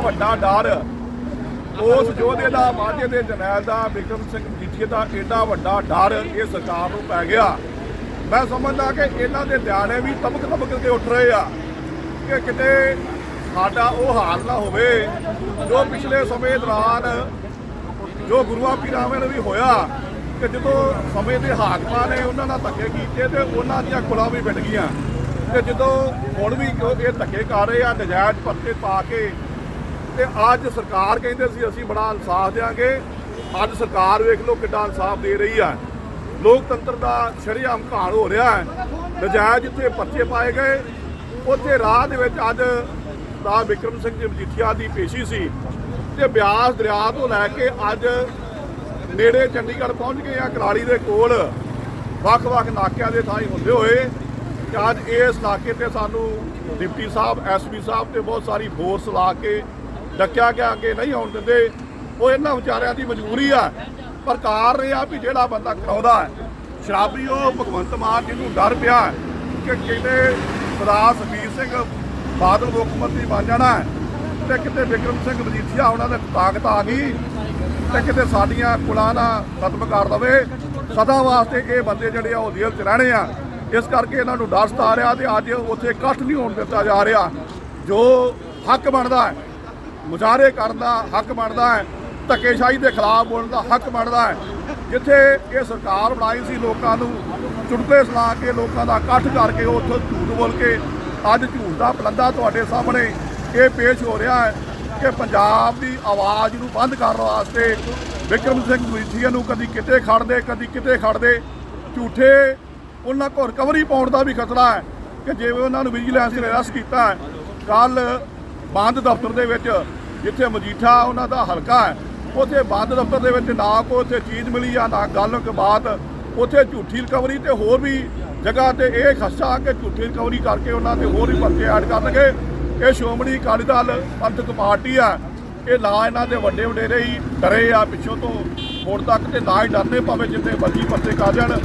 ਵੱਡਾ ਡਰ। ਉਸ ਯੋਧੇ ਦਾ, ਮਾਝੇ ਦੇ ਜਰਨੈਲ ਦਾ ਵਿਕਰਮ ਸਿੰਘ ਜੀਠੀਏ ਦਾ ਏਡਾ ਵੱਡਾ ਡਰ ਇਹ ਸਰਕਾਰ ਨੂੰ ਪੈ ਗਿਆ। ਮੈਂ ਸਮਝਦਾ ਕਿ ਇਹਨਾਂ ਦੇ ਨਿਆਣੇ ਵੀ ਤਬਕ ਤਬਕ ਕੇ ਉੱਠ ਰਹੇ ਆ ਕਿ ਕਿਤੇ ਸਾਡਾ ਉਹ ਹਾਲ ਨਾ ਹੋਵੇ, ਜੋ ਪਿਛਲੇ ਸਮੇਂ ਦੌਰਾਨ ਜੋ ਗੁਰੂਆਂ ਪੀਰਾਵੇਂ ਨੂੰ ਵੀ ਹੋਇਆ, ਕਿ ਜਦੋਂ ਸਮੇਂ ਦੇ ਹਾਕਮਾਂ ਨੇ ਉਹਨਾਂ ਨਾਲ ਧੱਕੇ ਕੀਤੇ ਤੇ ਉਹਨਾਂ ਦੀਆਂ ਕੁਲਾਂ ਵੀ ਵਿਟ ਗਈਆਂ। ਤੇ ਜਦੋਂ ਹੁਣ ਵੀ ਇਹ ਧੱਕੇ ਕਰ ਰਹੇ ਆ, ਨਜਾਇਜ਼ ਪੱਤੇ ਪਾ ਕੇ ਤੇ ਅੱਜ ਸਰਕਾਰ ਕਹਿੰਦੇ ਸੀ, ਅਸੀਂ ਬੜਾ ਇਨਸਾਫ ਦੇਾਂਗੇ ਅੱਜ ਸਰਕਾਰ ਵੇਖ ਲਓ ਕਿੱਡਾ ਇਨਸਾਫ ਦੇ ਰਹੀ ਹੈ ਲੋਕਤੰਤਰ ਦਾ ਸ਼ਰੇਆਮ ਘਾਣ ਹੋ ਰਿਹਾ ਹੈ। ਨਜਾਇਜ਼ ਜਿੱਥੇ ਪਰਚੇ ਪਾਏ ਗਏ, ਉੱਥੇ ਰਾਹ ਦੇ ਵਿੱਚ ਅੱਜ ਦਾ ਵਿਕਰਮ ਸਿੰਘ ਜੀ ਮਜੀਠੀਆ ਦੀ ਪੇਸ਼ੀ ਸੀ। ਤੇ ਬਿਆਸ ਦਰਿਆ ਤੋਂ ਲੈ ਕੇ ਅੱਜ ਨੇੜੇ ਚੰਡੀਗੜ੍ਹ ਪਹੁੰਚ ਗਏ ਆ, ਕਰਾਲੀ ਦੇ ਕੋਲ। ਵੱਖ-ਵੱਖ ਨਾਕਿਆਂ ਦੇ ਥਾਂ ਹੁੰਦੇ ਹੋਏ ਕਿ ਅੱਜ ਇਸ ਨਾਕੇ ਤੇ ਸਾਨੂੰ ਡਿਪਟੀ ਸਾਹਿਬ ਐਸਪੀ ਸਾਹਿਬ ਤੇ ਬਹੁਤ ਸਾਰੀ ਫੋਰਸ ਲਾ ਕੇ ਡੱਕਿਆ ਗਿਆ ਅੱਗੇ ਨਹੀਂ ਆਉਣ ਦਿੰਦੇ। ਉਹ ਇਹਨਾਂ ਵਿਚਾਰਿਆਂ ਦੀ ਮਜਬੂਰੀ ਆ। ਪਰ ਕਾਰਨ ਇਹ ਆ ਵੀ ਜਿਹੜਾ ਬੰਦਾ ਕਰਾਉਂਦਾ ਹੈ, ਸ਼ਰਾਬੀ ਉਹ ਭਗਵੰਤ ਮਾਨ ਜਿਹਨੂੰ ਡਰ ਪਿਆ ਕਿ ਕਿਤੇ ਸਰਦਾਰ ਸੁਖਬੀਰ ਸਿੰਘ ਬਾਦਲ ਮੁੱਖ ਮੰਤਰੀ ਬਣ ਜਾਣਾ ਹੈ ਤੇ ਕਿਤੇ ਵਿਕਰਮ ਸਿੰਘ ਮਜੀਠੀਆ ਉਹਨਾਂ ਦੇ ਤਾਕਤ ਆ ਗਈ ਤੇ ਕਿਤੇ ਸਾਡੀਆਂ ਕੁਲਾਂ ਦਾ ਖਤਮ ਕਰ ਦਵੇ। ਸਦਾ ਵਾਸਤੇ ਇਹ ਬੰਦੇ ਜਿਹੜੇ ਆ ਉਹ ਜੇਲ੍ਹ 'ਚ ਰਹਿਣੇ ਆ। ਇਸ ਕਰਕੇ ਇਹਨਾਂ ਨੂੰ ਡਰ ਸਤਾ ਰਿਹਾ ਤੇ ਅੱਜ ਉੱਥੇ ਇਕੱਠ ਨਹੀਂ ਹੋਣ ਦਿੱਤਾ ਜਾ ਰਿਹਾ। ਜੋ ਹੱਕ ਬਣਦਾ ਹੈ ਮੁਜ਼ਾਹਰੇ ਕਰਨ ਦਾ ਹੱਕ ਬਣਦਾ ਹੈ, ਧੱਕੇਸ਼ਾਹੀ ਦੇ ਖਿਲਾਫ ਬੋਲਣ ਦਾ ਹੱਕ ਬਣਦਾ ਹੈ। ਜਿੱਥੇ ਇਹ ਸਰਕਾਰ ਬਣਾਈ ਸੀ ਲੋਕਾਂ ਨੂੰ ਚੁਟਕਲੇ ਸੁਣਾ ਕੇ ਲੋਕਾਂ ਦਾ ਇਕੱਠ ਕਰਕੇ ਉੱਥੇ ਝੂਠ ਬੋਲ ਕੇ, ਅੱਜ ਝੂਠ ਦਾ ਪਲੰਦਾ ਤੁਹਾਡੇ ਸਾਹਮਣੇ ਇਹ ਪੇਸ਼ ਹੋ ਰਿਹਾ ਹੈ ਕਿ ਪੰਜਾਬ ਦੀ ਆਵਾਜ਼ ਨੂੰ ਬੰਦ ਕਰਨ ਵਾਸਤੇ ਵਿਕਰਮ ਸਿੰਘ ਮਜੀਠੀਆ ਨੂੰ ਕਦੀ ਕਿਤੇ ਖੜਦੇ ਕਦੀ ਕਿਤੇ ਖੜਦੇ ਝੂਠੇ ਉਹਨਾਂ ਕੋਲ ਰਿਕਵਰੀ ਪਾਉਣ ਦਾ ਵੀ ਖਤਰਾ ਹੈ ਕਿ ਜਿਵੇਂ ਉਹਨਾਂ ਨੂੰ ਵਿਜੀਲੈਂਸ ਨੇ ਅਰੈਸਟ ਕੀਤਾ ਹੈ। ਕੱਲ ਬੰਦ ਦਫ਼ਤਰ ਦੇ ਵਿੱਚ ਜਿੱਥੇ ਮਜੀਠਾ ਉਹਨਾਂ ਦਾ ਹਲਕਾ ਹੈ, ਉੱਥੇ ਬੰਦ ਦਫ਼ਤਰ ਦੇ ਵਿੱਚ ਨਾ ਕੋਈ ਉੱਥੇ ਚੀਜ਼ ਮਿਲੀ ਆ ਨਾ ਗੱਲ ਕੇ ਬਾਤ ਉੱਥੇ ਝੂਠੀ ਰਿਕਵਰੀ ਤੇ ਹੋਰ ਵੀ ਜਗ੍ਹਾ ਤੇ ਇਹ ਖਸਾ ਕਿ ਝੂਠੀ ਰਿਕਵਰੀ ਕਰਕੇ ਉਹਨਾਂ ਤੇ ਹੋਰ ਵੀ ਪਰਚੇ ਐਡ ਕਰਨਗੇ। ਇਹ ਸ਼੍ਰੋਮਣੀ ਅਕਾਲੀ ਦਲ ਪੰਥਕ ਪਾਰਟੀ ਆ, ਇਹ ਨਾ ਇਹਨਾਂ ਦੇ ਵੱਡੇ ਵਡੇਰੇ ਹੀ ਡਰੇ ਆ ਪਿੱਛੋਂ ਤੋਂ, ਹੁਣ ਤੱਕ ਤੇ ਨਾ ਹੀ ਡਰਦੇ ਭਾਵੇਂ ਜਿੰਨੇ ਮਰਜ਼ੀ ਪਰਚੇ ਕਰ ਜਾਣ।